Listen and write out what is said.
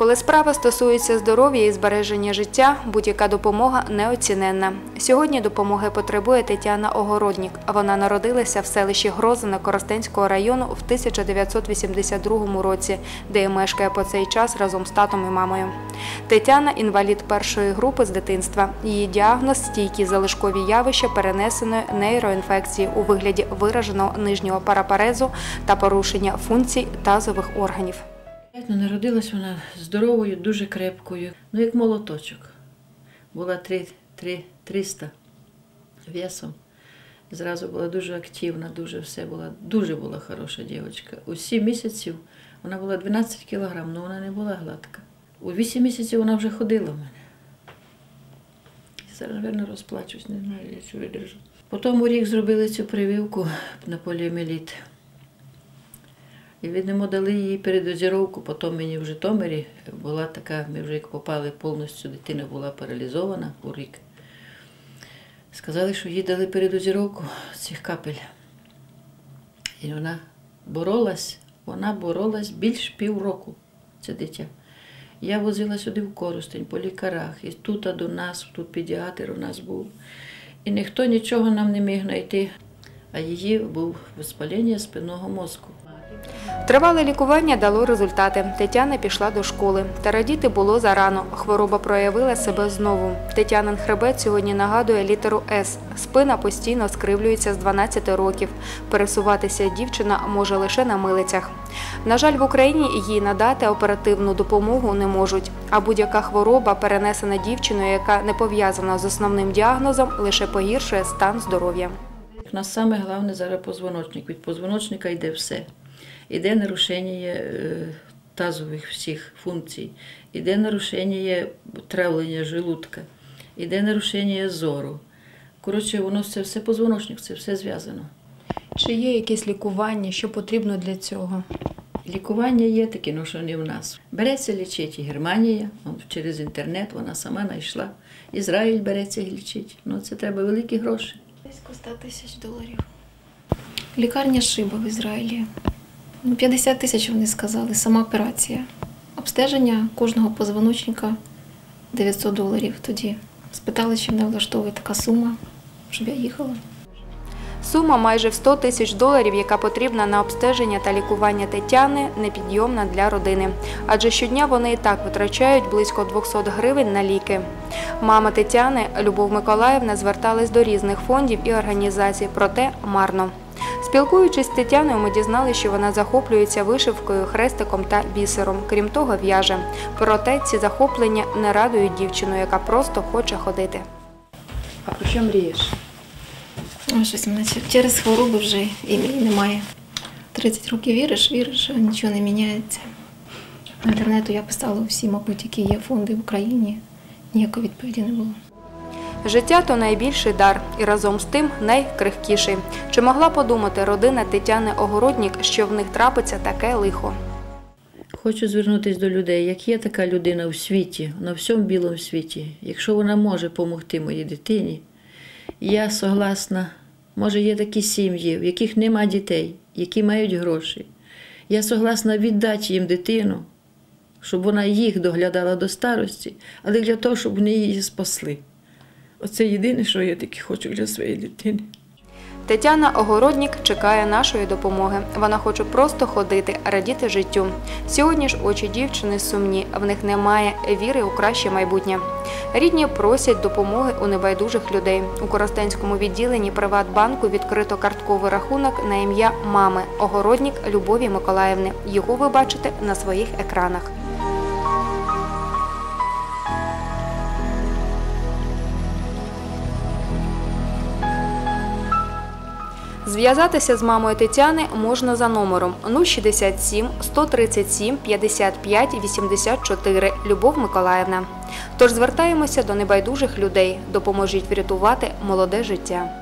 Коли справа стосується здоров'я і збереження життя, будь-яка допомога неоціненна. Сьогодні допомоги потребує Тетяна Огороднік. Вона народилася в селищі Грозине Коростенського району в 1982 році, де і мешкає по цей час разом з татом і мамою. Тетяна інвалід першої групи з дитинства. Її діагноз стійкі залишкові явища перенесеної нейроінфекції у вигляді вираженого нижнього парапарезу та порушення функцій тазових органів. Ну, народилась вона здоровою, дуже крепкою, ну як молоточок. Була 3, 3, 300 весом. Зразу була дуже активна, дуже все була, дуже була хороша дівчинка. У 7 місяців вона була 12 кілограм, але вона не була гладка. У 8 місяців вона вже ходила в мене. Зараз, мабуть, розплачусь, не знаю, я що видержу. Потім у рік зробили цю прививку на поліоміеліт. І видимо, дали їй передозіровку. Потім мені в Житомирі була така, ми вже як попали повністю, дитина була паралізована у рік. Сказали, що їй дали передозіровку цих капель. І вона боролась, вона боролась більш півроку, це дитя. Я возила сюди в Коростень по лікарах, і тут а до нас, тут педіатр у нас був. І ніхто нічого нам не міг знайти, а її був воспалення спинного мозку. Тривале лікування дало результати. Тетяна пішла до школи. Та радіти було зарано. Хвороба проявила себе знову. Тетянин хребет сьогодні нагадує літеру С. Спина постійно скривлюється з 12 років. Пересуватися дівчина може лише на милицях. На жаль, в Україні їй надати оперативну допомогу не можуть. А будь-яка хвороба, перенесена дівчиною, яка не пов'язана з основним діагнозом, лише погіршує стан здоров'я. У нас саме головне зараз позвоночник. Від позвоночника йде все. Іде нарушення е, тазових всіх функцій, іде нарушення травлення желудка, іде нарушення зору. Коротше, воно це все позвоночник, це все зв'язано. Чи є якесь лікування, що потрібно для цього? Лікування є таке, ну що не в нас. Береться лічить і Германія, через інтернет вона сама знайшла. Ізраїль береться і лічить. Ну це треба великі гроші. Близько 100 тисяч доларів. Лікарня шиба в Ізраїлі. Ну, 50 тисяч вони сказали, сама операція. Обстеження кожного позвоночника 900 доларів тоді. Спитали, чи мене влаштовує така сума, щоб я їхала. Сума майже в 100 тисяч доларів, яка потрібна на обстеження та лікування Тетяни, непідйомна для родини. Адже щодня вони і так витрачають близько 200 гривень на ліки. Мама Тетяни, Любов Миколаївна, зверталась до різних фондів і організацій, проте марно. Спілкуючись з Тетяною, ми дізналися, що вона захоплюється вишивкою, хрестиком та бісером. Крім того, в'яже. Проте ці захоплення не радують дівчину, яка просто хоче ходити. А про що мрієш? Щось мене через хвороби вже і мрій немає. 30 років віриш, віриш, а нічого не міняється. По інтернету я писала всі, мабуть, які є фонди в Україні. Ніякої відповіді не було. Життя то найбільший дар і разом з тим найкрихкіший. Чи могла подумати родина Тетяни Огороднік, що в них трапиться таке лихо? Хочу звернутися до людей. Як є така людина в світі, на всьому білому світі, якщо вона може допомогти моїй дитині, я согласна. Може, є такі сім'ї, в яких нема дітей, які мають гроші. Я согласна віддати їм дитину, щоб вона їх доглядала до старості, але для того, щоб вони її спасли. Оце єдине, що я таки хочу для своєї дитини. Тетяна Огороднік чекає нашої допомоги. Вона хоче просто ходити, радіти життю. Сьогодні ж очі дівчини сумні, в них немає віри у краще майбутнє. Рідні просять допомоги у небайдужих людей. У Коростенському відділенні Приватбанку відкрито картковий рахунок на ім'я мами Огороднік Любові Миколаївни. Його ви бачите на своїх екранах. Зв'язатися з мамою Тетяни можна за номером 067 137 55 84 Любов Миколаївна. Тож звертаємося до небайдужих людей, допоможіть врятувати молоде життя.